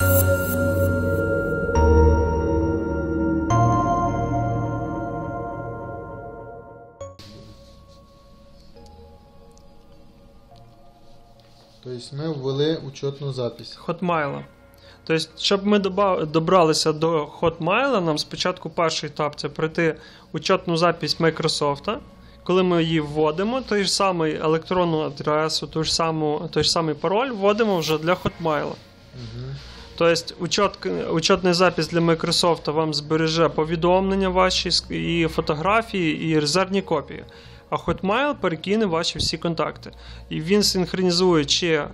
Тобто ми ввели учетну запись. Hotmail. Тобто, щоб ми добралися до Hotmail, нам спочатку перший етап це пройти учетну запись Microsoft. Коли ми її вводимо, той ж самий електронну адресу, той ж самий пароль вводимо вже для Hotmail. Угу. Тобто учет, учетний запис для Microsoft вам збереже повідомлення ваші і фотографії, і резервні копії. А Hotmail перекине ваші всі контакти. І він синхронізує чи, е,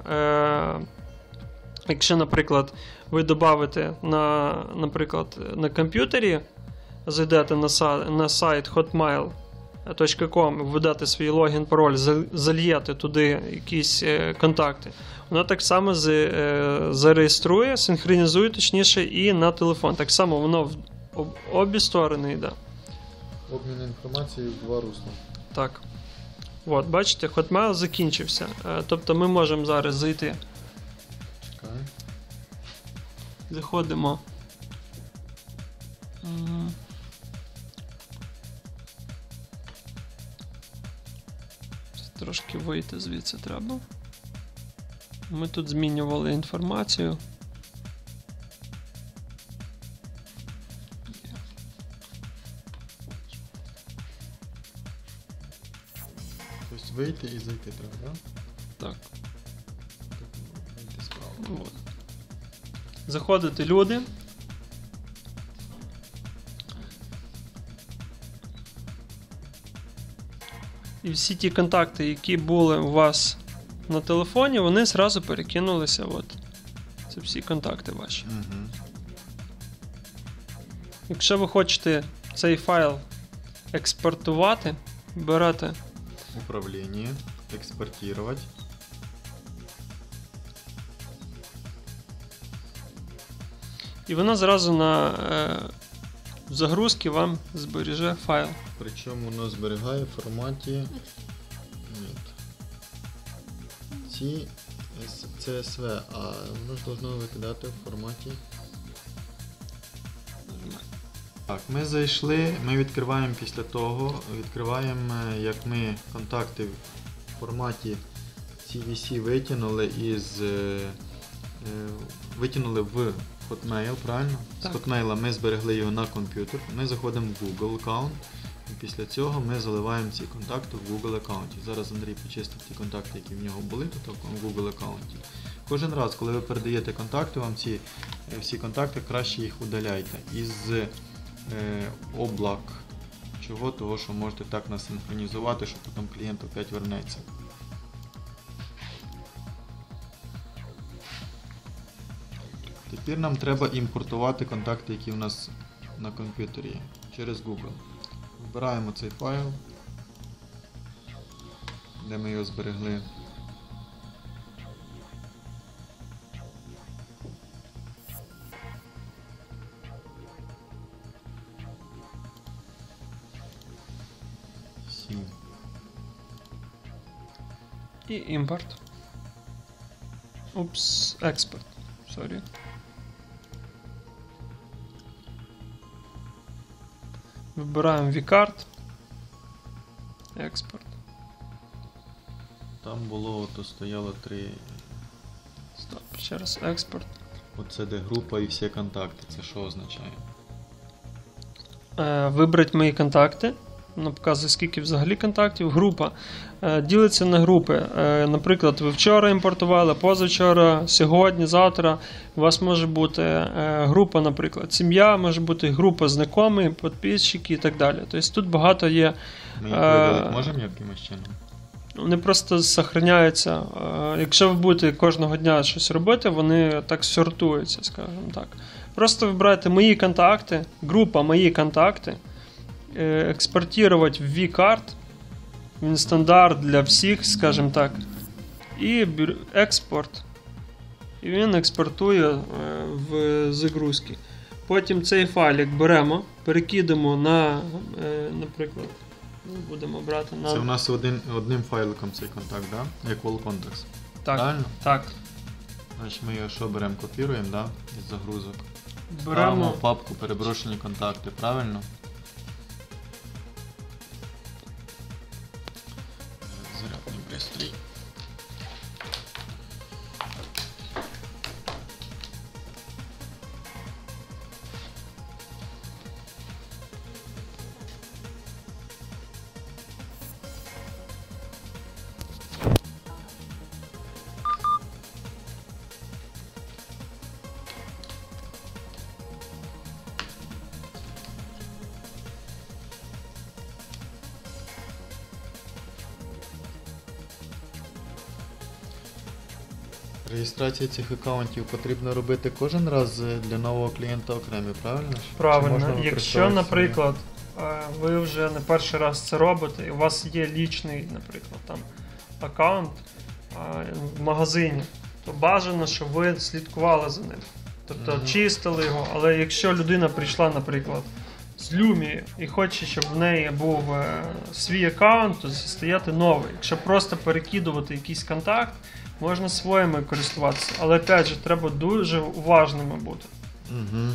якщо, наприклад, ви додавите на, наприклад, на комп'ютері, зайдете на, са- на hotmail.com, введете свій логін, пароль, за- зальєте туди якісь е, контакти. Воно так само е, зареєструє, синхронізує точніше і на телефон. Так само воно в обі сторони йде. Обмін інформацією в два русла. Так. От, бачите, Hotmail закінчився. Е, Тобто ми можемо зараз зайти. Чекай. Заходимо. М. Трошки вийти звідси треба. Ми тут змінювали інформацію. Тобто вийти і зайти треба, так? Так. От. Заходите люди. І всі ті контакти, які були у вас на телефоні, вони зразу перекинулися. От. Це всі контакти ваші. Угу. Якщо ви хочете цей файл експортувати, берете Управління. Експортувати. і воно зразу на е, загрузки вам збереже файл. Причому воно зберігає в форматі. Ці CSV, а воно ж должно викидати в форматі. Так, ми зайшли, ми відкриваємо після того, відкриваємо, е, як ми контакти в форматі CVC витягнули із. е, е, Витягнули в Hotmail, правильно? Так. З Hotmail ми зберегли його на комп'ютер. Ми заходимо в Google аккаунт. І після цього ми заливаємо ці контакти в Google аккаунті. Зараз Андрій почистив ті контакти, які в нього були тут в Google аккаунті. Кожен раз, коли ви передаєте контакти, вам ці е, всі контакти краще їх удаляйте із е, облак. Чого? Того, що можете так насинхронізувати, що потім клієнт опять вернеться. Тепер нам треба імпортувати контакти, які у нас на комп'ютері є, через Google. Вибираємо цей файл, де ми його зберегли. І імпорт. Упс, експорт. Сорі. Вибираємо vCard. Експорт. Там було, то стояло три. Стоп. Ще раз експорт. Оце де група і всі контакти. Це що означає? Е, вибрати мої контакти. Воно показує, скільки взагалі контактів. Група е, ділиться на групи. Е, наприклад, ви вчора імпортували, позавчора, сьогодні, завтра. У вас може бути е, група, наприклад, сім'я, може бути група знайомі, підписчики і так далі. Тобто тут багато є. Можемо якимось чином? Вони просто зберігаються. Якщо ви будете кожного дня щось робити, вони так сортуються, скажімо так. Просто вибирайте мої контакти, група мої контакти, е, експортувати в vCard, він стандарт для всіх, скажімо так. І експорт. І він експортує е, в загрузки. Потім цей файлик беремо, перекидаємо на, е, наприклад, ну, будемо брати на. Це у нас один, одним файликом цей контакт, да? All Contacts. Так, Правильно? так. Значить, ми його що беремо, копіруємо, да? із загрузок. Ставимо Беремо в папку переброшені контакти, правильно? Street. Пристрій. Реєстрація цих аккаунтів потрібно робити кожен раз для нового клієнта окремі, правильно? правильно. Якщо, наприклад, е, ви вже не перший раз це робите, і у вас є лічний, наприклад, там аккаунт е, в магазині, то бажано, щоб ви слідкували за ним. Тобто Мгм. чистили його, але якщо людина прийшла, наприклад, з Lumia і хоче, щоб в неї був е, свій аккаунт, то стояти новий. Якщо просто перекидувати якийсь контакт, можна своїми користуватися. Але опять же, треба дуже уважними бути. Угу.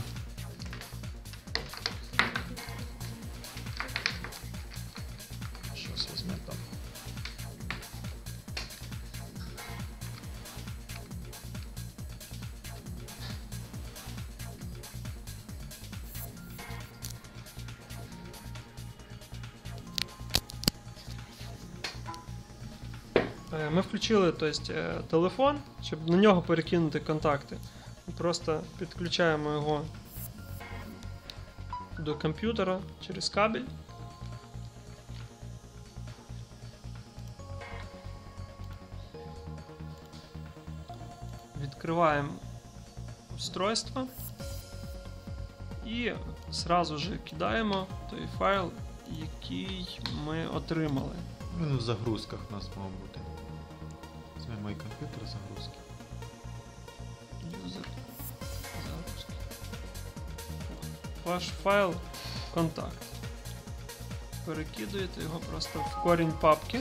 Ми включили то есть, е, телефон, щоб на нього перекинути контакти. Просто підключаємо його до комп'ютера через кабель. Відкриваємо устройство і зразу же кидаємо той файл, який ми отримали. Він в загрузках у нас мав бути. Це мій комп'ютер загрузки. Юзер загрузки. Ваш файл контакт. Перекидуєте його просто в корінь папки.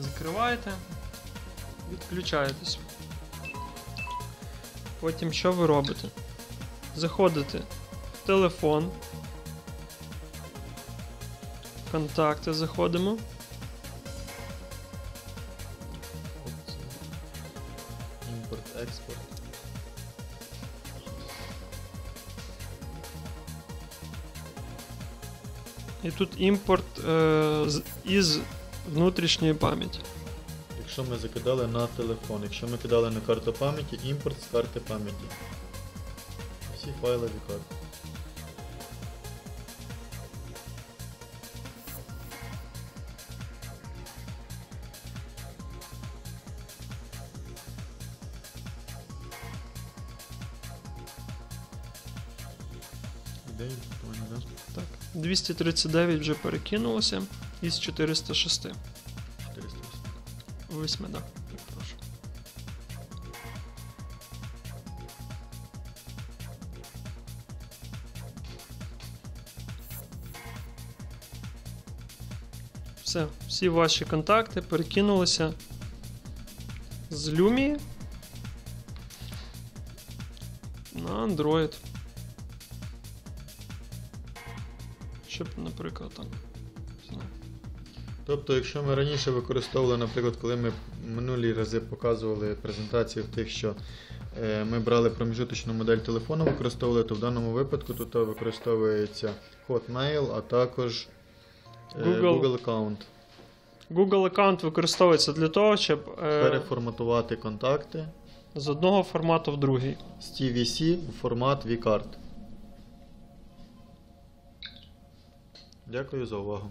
Закриваєте, відключаєтесь. Потім що ви робите? Заходите в телефон. Контакти заходимо. Імпорт, експорт. І тут імпорт е, із внутрішньої пам'яті. Якщо ми закидали на телефон, якщо ми кидали на карту пам'яті, імпорт з карти пам'яті. Всі файлові карти. Так. 239 вже перекинулося із 406. 408. 8, да. Прошу. Все, всі ваші контакти перекинулися з Lumia на Android. Щоб, наприклад, там. Тобто, якщо ми раніше використовували, наприклад, коли ми минулі рази показували презентації в тих, що е, ми брали проміжуточну модель телефону, використовували, то в даному випадку тут використовується Hotmail, а також е, Google. Аккаунт. Google аккаунт використовується для того, щоб е, Переформатувати контакти з одного формату в другий. з TVC в формат vCard. Дякую за увагу.